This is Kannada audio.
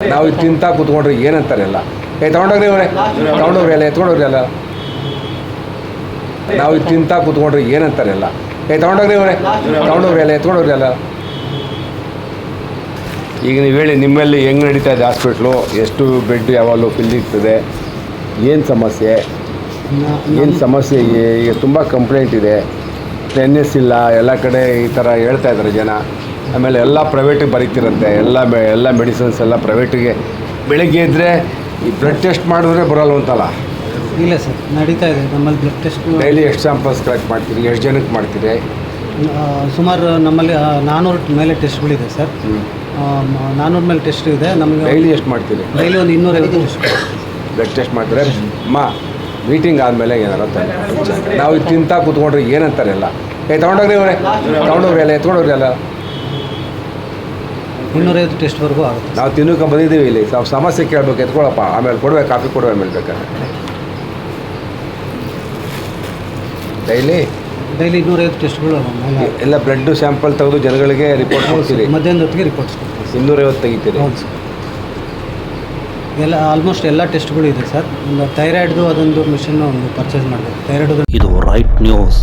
ನಾವು ತಿಂತ ಕೂತ್ಕೊಂಡ್ರೆ ಏನಂತಾರೆ ಎಲ್ಲ? ಏ ತಗೊಂಡೋಗ್ರಿ ಇವರೇ ತಗೊಂಡೋಗ್ರಿ ಎಲ್ಲ ಎತ್ಕೊಂಡೋಗ್ರಿ ಅಲ್ಲ ನಾವು ತಿಂತ ಕೂತ್ಕೊಂಡ್ರೆ ಏನಂತಾರೆ ಎಲ್ಲ? ಏ ತಗೊಂಡೋಗ್ರಿ ಇವರೇ ತಗೊಂಡೋಗ್ರಿ ಎಲ್ಲ ಎತ್ಕೊಂಡೋಗ್ರಿ ಅಲ್ಲ ಈಗ ನೀವು ಹೇಳಿ, ನಿಮ್ಮಲ್ಲಿ ಹೆಂಗೆ ನಡೀತಾ ಇದೆ ಹಾಸ್ಪಿಟ್ಲು ಎಷ್ಟು ಬೆಡ್ ಯಾವಾಗಲೂ ಫಿಲ್ ಇರ್ತದೆ? ಏನು ಸಮಸ್ಯೆ? ಏನು ಸಮಸ್ಯೆ? ಈಗ ತುಂಬ ಕಂಪ್ಲೇಂಟ್ ಇದೆ. ಟೆನ್ನಿಸ್ ಇಲ್ಲ, ಎಲ್ಲ ಕಡೆ ಈ ಥರ ಹೇಳ್ತಾ ಇದ್ದಾರೆ ಜನ. ಆಮೇಲೆ ಎಲ್ಲ ಪ್ರೈವೇಟಿಗೆ ಬರೀತಿರುತ್ತೆ. ಎಲ್ಲ ಮೆ ಎಲ್ಲ ಮೆಡಿಸಿನ್ಸ್ ಎಲ್ಲ ಪ್ರೈವೇಟಿಗೆ ಬೆಳಗ್ಗೆ ಇದ್ದರೆ ಈ ಬ್ಲಡ್ ಟೆಸ್ಟ್ ಮಾಡಿದ್ರೆ ಬರಲ್ವಂತಲ್ಲ ಇಲ್ಲ ಸರ್ ನಡೀತಾ ಇದೆ. ನಮ್ಮಲ್ಲಿ ಬ್ಲಡ್ ಟೆಸ್ಟ್ ಡೈಲಿ ಎಷ್ಟು ಸ್ಯಾಂಪಲ್ಸ್ ಕಲೆಕ್ಟ್ ಮಾಡ್ತೀರಿ? ಎಷ್ಟು ಜನಕ್ಕೆ ಮಾಡ್ತೀರಿ? ಸುಮಾರು ನಮ್ಮಲ್ಲಿ ನಾನ್ನೂರ ಮೇಲೆ ಟೆಸ್ಟ್ಗಳಿದೆ ಸರ್. ನಾನ್ನೂರು ಮೇಲೆ ಟೆಸ್ಟ್ ಇದೆ. ನಮಗೆ ಡೈಲಿ ಎಷ್ಟು ಮಾಡ್ತೀರಿ? ಡೈಲಿ ಒಂದು ಇನ್ನೂರೈವತ್ತು ಟೆಸ್ಟ್ ಬ್ಲಡ್ ಟೆಸ್ಟ್ ಮಾಡ್ತಾರೆ ಮಾ ಮೀಟಿಂಗ್ ಆದಮೇಲೆ ಏನಾರ ನಾವು ತಿಂತ ಕೂತ್ಕೊಂಡ್ರೆ ಏನಂತಾರೆ ಎಲ್ಲ? ಏ ತಗೊಂಡೋಗ್ರಿ ಅವರೇ. ತಗೊಂಡೋಗ್ರಿ ಎಲ್ಲ ಎತ್ಕೊಂಡೋಗ್ರಿ ಎಲ್ಲ. ಇನ್ನೂರೈವತ್ತು ಟೆಸ್ಟ್ವರೆಗೂ ಆಗುತ್ತೆ. ನಾವು ತಿನ್ನೋಕೆ ಬಂದಿದ್ದೀವಿ ಇಲ್ಲಿ. ನಾವು ಸಮಸ್ಯೆ ಕೇಳಬೇಕು ಎತ್ಕೊಳ್ಳಪ್ಪ ಆಮೇಲೆ ಕೊಡುವೆ ಕಾಫಿ ಕೊಡುವೆ ಆಮೇಲೆ ಬೇಕಾದ್ರೆ. ಡೈಲಿ? ಡೈಲಿ ಇನ್ನೂರೈವತ್ತು ಟೆಸ್ಟ್ಗಳು ಎಲ್ಲ ಬ್ಲಡ್ ಸ್ಯಾಂಪಲ್ ತೆಗೆದು ಜನಗಳಿಗೆ ರಿಪೋರ್ಟ್ ಕೊಡ್ತೀರಿ? ಮಧ್ಯಾಹ್ನದ ಹೊತ್ತಿಗೆ ರಿಪೋರ್ಟ್ಸ್ ಕೊಡ್ತೀವಿ. ಇನ್ನೂರೈವತ್ತು ತೆಗಿತೀರಿ? ಹೌದು ಸರ್ ಎಲ್ಲ ಆಲ್ಮೋಸ್ಟ್ ಎಲ್ಲ ಟೆಸ್ಟ್ಗಳು ಇದೆ ಸರ್ ಒಂದು ಥೈರಾಯ್ಡ್ದು ಅದೊಂದು ಮಿಷನ್ ಒಂದು ಪರ್ಚೇಸ್ ಮಾಡಬೇಕು ಥೈರಾಯ್ಡ್ ಇದು ರೈಟ್ ನ್ಯೂಸ್